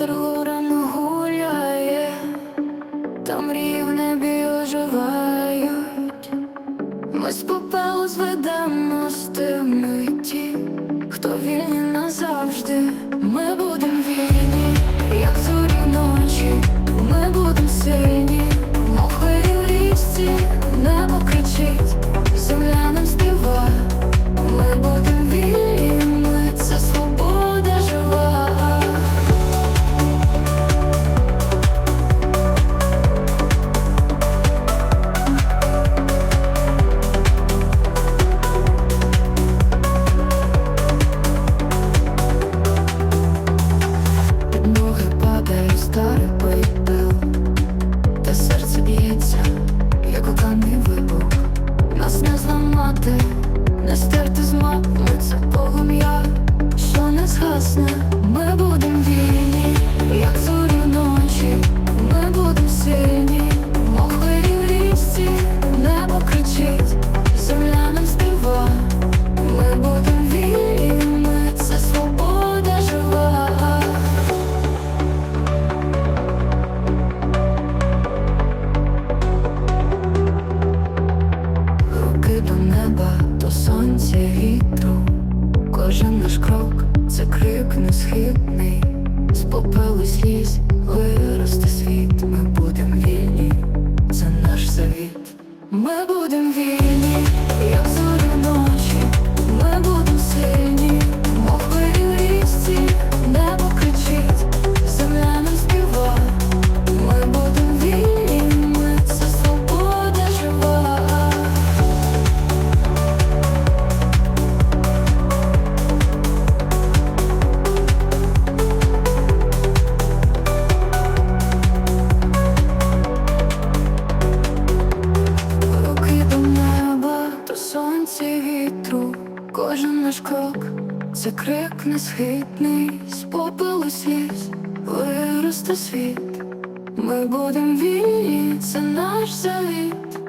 little мати, не стерти з мапи це полум'я, що не згасне. Кожен наш крок. Це крик несхитний, з попелу слізь виросте світ, ми будемо вільні, це наш завіт, ми будемо вільні. сонці вітру, кожен наш крок, це крик несхитний, з попелу сліз, виросте світ. Ми будем вільні, це наш завіт.